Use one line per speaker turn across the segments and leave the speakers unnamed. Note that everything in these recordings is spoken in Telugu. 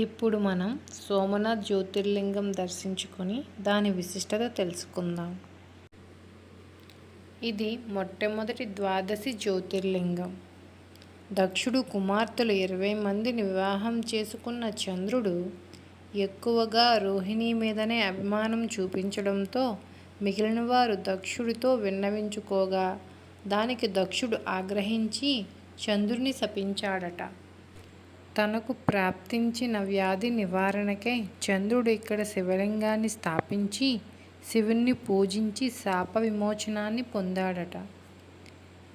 ఇప్పుడు మనం సోమనాథ్ జ్యోతిర్లింగం దర్శించుకొని దాని విశిష్టత తెలుసుకుందాం. ఇది మొట్టమొదటి ద్వాదశి జ్యోతిర్లింగం. దక్షుడు కుమార్తెలు ఇరవై మందిని వివాహం చేసుకున్న చంద్రుడు ఎక్కువగా రోహిణి మీదనే అభిమానం చూపించడంతో మిగిలిన వారు దక్షుడితో విన్నవించుకోగా దానికి దక్షుడు ఆగ్రహించి చంద్రుని శపించాడట. తనకు ప్రాప్తించిన వ్యాధి నివారణకై చంద్రుడు ఇక్కడ శివలింగాన్ని స్థాపించి శివుణ్ణి పూజించి శాప విమోచనాన్ని పొందాడట.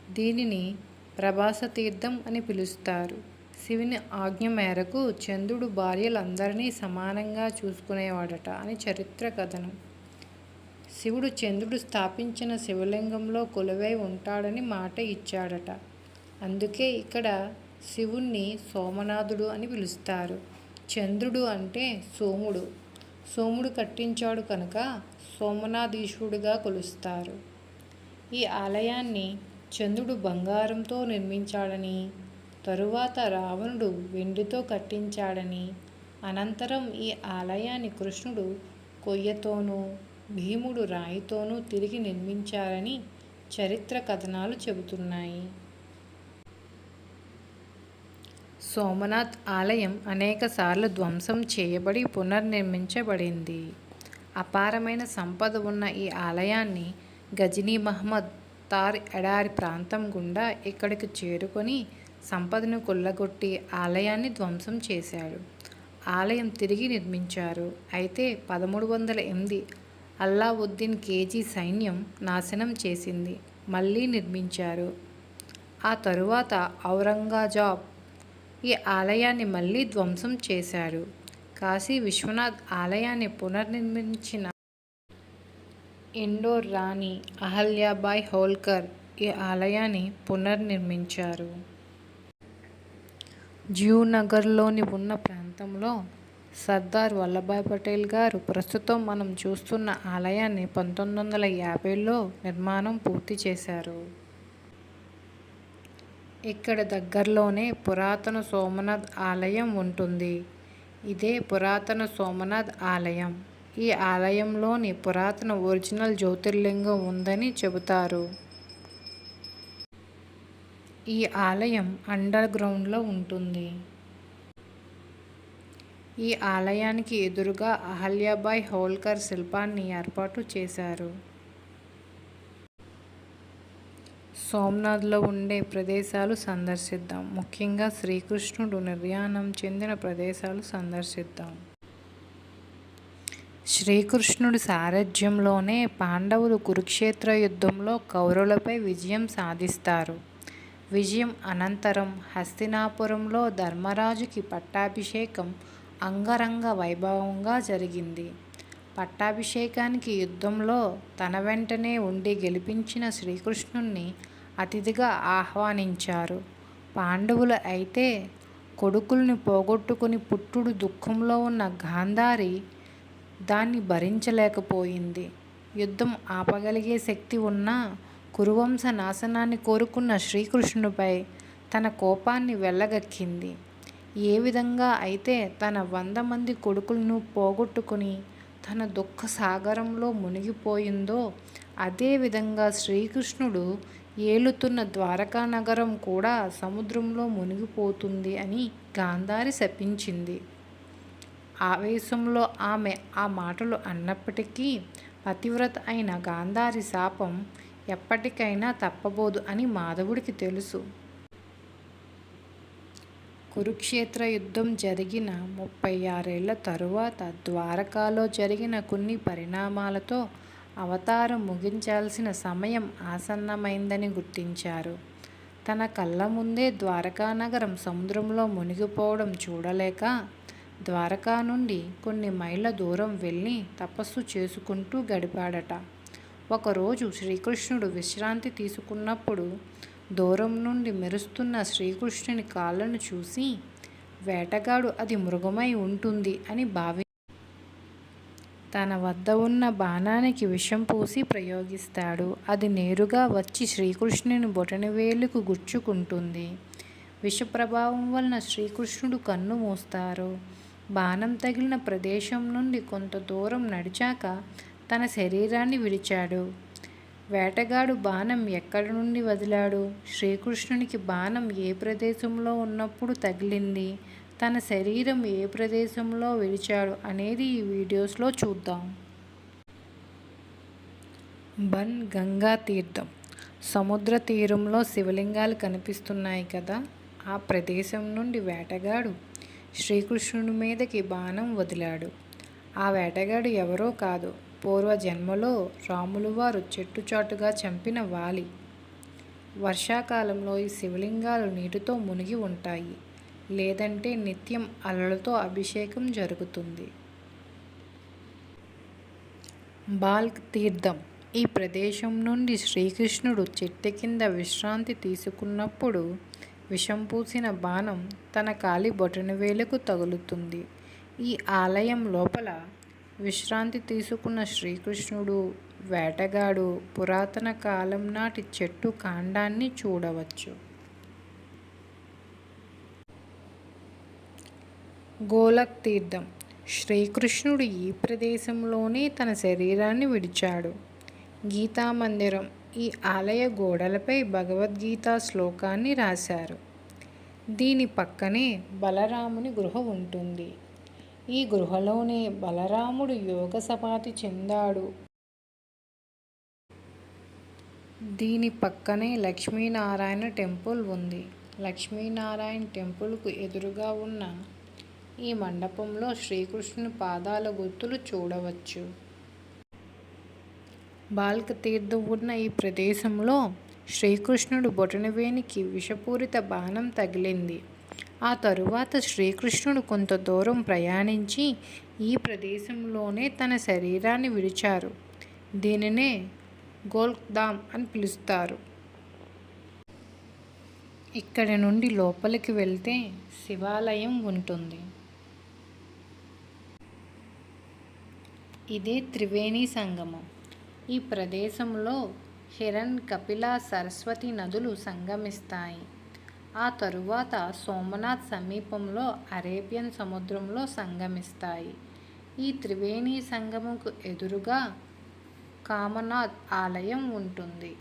దీనిని ప్రభాస తీర్థం అని పిలుస్తారు. శివుని ఆజ్ఞ మేరకు చంద్రుడు భార్యలందరినీ సమానంగా చూసుకునేవాడట అని చరిత్ర కథనం. శివుడు చంద్రుడు స్థాపించిన శివలింగంలో కొలువై ఉంటాడని మాట ఇచ్చాడట. అందుకే ఇక్కడ శివుణ్ణి సోమనాథుడు అని పిలుస్తారు. చంద్రుడు అంటే సోముడు. సోముడు కట్టించాడు కనుక సోమనాధీశ్వరుడుగా కొలుస్తారు. ఈ ఆలయాన్ని చంద్రుడు బంగారంతో నిర్మించాడని తరువాత రావణుడు వెండితో కట్టించాడని అనంతరం ఈ ఆలయాన్ని కృష్ణుడు కొయ్యతోనూ భీముడు రాయితోనూ తిరిగి నిర్మించారని చరిత్ర కథనాలు చెబుతున్నాయి. సోమనాథ్ ఆలయం అనేకసార్లు ధ్వంసం చేయబడి పునర్నిర్మించబడింది. అపారమైన సంపద ఉన్న ఈ ఆలయాన్ని గజనీ మహమ్మద్ తార్ ఎడారి ప్రాంతం గుండా ఇక్కడికి చేరుకొని సంపదను కొల్లగొట్టి ఆలయాన్ని ధ్వంసం చేశాడు. ఆలయం తిరిగి నిర్మించారు. అయితే పదమూడు వందల ఎనిమిది అల్లావుద్దీన్ కేజీ సైన్యం నాశనం చేసింది. మళ్ళీ నిర్మించారు. ఆ తరువాత ఔరంగజాబ్ ఈ ఆలయాన్ని మళ్ళీ ధ్వంసం చేశారు. కాశీ విశ్వనాథ్ ఆలయాన్ని పునర్నిర్మించిన ఇండోర్ రాణి అహల్యాబాయ్ హోల్కర్ ఈ ఆలయాన్ని పునర్నిర్మించారు. జ్యూనగర్లోని ఉన్న ప్రాంతంలో సర్దార్ వల్లభాయ్ పటేల్ గారు ప్రస్తుతం మనం చూస్తున్న ఆలయాన్ని పంతొమ్మిది వందల యాభైలో నిర్మాణం పూర్తి చేశారు. ఇక్కడ దగ్గరలోనే పురాతన సోమనాథ్ ఆలయం ఉంటుంది. ఇదే పురాతన సోమనాథ్ ఆలయం. ఈ ఆలయంలోని పురాతన ఒరిజినల్ జ్యోతిర్లింగం ఉందని చెబుతారు. ఈ ఆలయం అండర్ గ్రౌండ్లో ఉంటుంది. ఈ ఆలయానికి ఎదురుగా అహల్యాబాయ్ హోల్కర్ శిల్పాన్ని ఏర్పాటు చేశారు. సోమనాథ్లో ఉండే ప్రదేశాలు సందర్శిద్దాం. ముఖ్యంగా శ్రీకృష్ణుడు నిర్యాణం చెందిన ప్రదేశాలు సందర్శిద్దాం. శ్రీకృష్ణుడి సారథ్యంలోనే పాండవులు కురుక్షేత్ర యుద్ధంలో కౌరవులపై విజయం సాధిస్తారు. విజయం అనంతరం హస్తినాపురంలో ధర్మరాజుకి పట్టాభిషేకం అంగరంగ వైభవంగా జరిగింది. పట్టాభిషేకానికి యుద్ధంలో తన వెంటనే ఉండి గెలిపించిన శ్రీకృష్ణుణ్ణి అతిథిగా ఆహ్వానించారు. పాండవులు అయితే కొడుకుల్ని పోగొట్టుకుని పుట్టుడు దుఃఖంలో ఉన్న గాంధారి దాన్ని భరించలేకపోయింది. యుద్ధం ఆపగలిగే శక్తి ఉన్న కురువంశ నాశనాన్ని కోరుకున్న శ్రీకృష్ణుడిపై తన కోపాన్ని వెళ్ళగక్కింది ఏ విధంగా అయితే తన వంద మంది కొడుకులను పోగొట్టుకుని తన దుఃఖ సాగరంలో మునిగిపోయిందో అదేవిధంగా శ్రీకృష్ణుడు ఏలుతున్న ద్వారకా నగరం కూడా సముద్రంలో మునిగిపోతుంది అని గాంధారి శపించింది. ఆవేశంలో ఆమె ఆ మాటలు అన్నప్పటికీ పతివ్రత అయిన గాంధారి శాపం ఎప్పటికైనా తప్పబోదు అని మాధవుడికి తెలుసు. కురుక్షేత్ర యుద్ధం జరిగిన ముప్పై ఆరేళ్ళ తరువాత ద్వారకాలో జరిగిన కొన్ని పరిణామాలతో అవతారం ముగించాల్సిన సమయం ఆసన్నమైందని గుర్తించారు. తన కళ్ళ ముందే ద్వారకా నగరం సముద్రంలో మునిగిపోవడం చూడలేక ద్వారకా నుండి కొన్ని మైళ్ళ దూరం వెళ్ళి తపస్సు చేసుకుంటూ గడిపాడట. ఒకరోజు శ్రీకృష్ణుడు విశ్రాంతి తీసుకున్నప్పుడు దూరం నుండి మెరుస్తున్న శ్రీకృష్ణుని కాళ్ళను చూసి వేటగాడు అది మృగమై ఉంటుంది అని భావి తన వద్ద ఉన్న బాణానికి విషం పూసి ప్రయోగిస్తాడు. అది నేరుగా వచ్చి శ్రీకృష్ణుని బొటనవేలుకు గుచ్చుకుంటుంది. విష ప్రభావం వలన శ్రీకృష్ణుడు కన్ను మూస్తారు. బాణం తగిలిన ప్రదేశం నుండి కొంత దూరం నడిచాక తన శరీరాన్ని విడిచాడు. వేటగాడు బాణం ఎక్కడి నుండి వదిలాడు? శ్రీకృష్ణునికి బాణం ఏ ప్రదేశంలో ఉన్నప్పుడు తగిలింది? తన శరీరం ఏ ప్రదేశంలో విడిచాడు అనేది ఈ వీడియోస్లో చూద్దాం. బన్ గంగా తీర్థం. సముద్ర తీరంలో శివలింగాలు కనిపిస్తున్నాయి కదా ఆ ప్రదేశం నుండి వేటగాడు శ్రీకృష్ణుడి మీదకి బాణం వదిలాడు. ఆ వేటగాడు ఎవరో కాదు పూర్వ జన్మలో రాములు వారు చెట్టుచాటుగా చంపిన వాలి. వర్షాకాలంలో ఈ శివలింగాలు నీటితో మునిగి ఉంటాయి. లేదంటే నిత్యం అలలతో అభిషేకం జరుగుతుంది. బాల్క్ తీర్థం. ఈ ప్రదేశం నుండి శ్రీకృష్ణుడు చెట్టు కింద విశ్రాంతి తీసుకున్నప్పుడు విషం పూసిన బాణం తన కాలి బొటనవేలుకు తగులుతుంది. ఈ ఆలయం లోపల విశ్రాంతి తీసుకున్న శ్రీకృష్ణుడు వేటగాడు పురాతన కాలం నాటి చెట్టు కాండాన్ని చూడవచ్చు. గోలక్ తీర్థం శ్రీకృష్ణుడు ఈ ప్రదేశంలోనే తన శరీరాన్ని విడిచాడు. గీతా మందిరం ఈ ఆలయ గోడలపై భగవద్గీత శ్లోకాన్ని రాశారు. దీని పక్కనే బలరాముని గృహ ఉంటుంది. ఈ గృహలోనే బలరాముడు యోగ సమాధి చెందాడు. దీని పక్కనే లక్ష్మీనారాయణ టెంపుల్ ఉంది. లక్ష్మీనారాయణ టెంపుల్కు ఎదురుగా ఉన్న ఈ మండపంలో శ్రీకృష్ణుని పాదాల గుర్తులు చూడవచ్చు. బాల్క తీర్థం ఉన్న ఈ ప్రదేశంలో శ్రీకృష్ణుడు బొటనవేనికి విషపూరిత బాణం తగిలింది. ఆ తరువాత శ్రీకృష్ణుడు కొంత దూరం ప్రయాణించి ఈ ప్రదేశంలోనే తన శరీరాన్ని విడిచారు. దీనినే గోల్క్దామ్ అని పిలుస్తారు. ఇక్కడి నుండి లోపలికి వెళ్తే శివాలయం ఉంటుంది. ఇదే త్రివేణి సంగమం. ఈ ప్రదేశంలో హిరణ్ కపిల సరస్వతి నదులు సంగమిస్తాయి. ఆ తరువాత సోమనాథ్ సమీపంలో అరేబియన్ సముద్రంలో సంగమిస్తాయి. ఈ త్రివేణి సంగమంకు ఎదురుగా కామనాథ్ ఆలయం ఉంటుంది.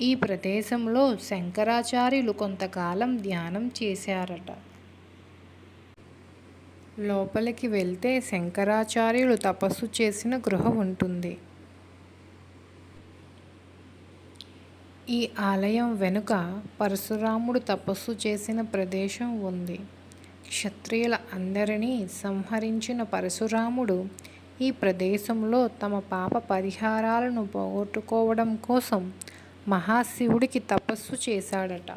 ఈ ప్రదేశంలో శంకరాచార్యులు కొంతకాలం ధ్యానం చేశారట. లోపలికి వెళ్తే శంకరాచార్యులు తపస్సు చేసిన గృహ ఉంటుంది. ఈ ఆలయం వెనుక పరశురాముడు తపస్సు చేసిన ప్రదేశం ఉంది. క్షత్రియుల అందరినీ సంహరించిన పరశురాముడు ఈ ప్రదేశంలో తమ పాప పరిహారాలను పోగొట్టుకోవడం కోసం మహాశివుడికి తపస్సు చేశాడట.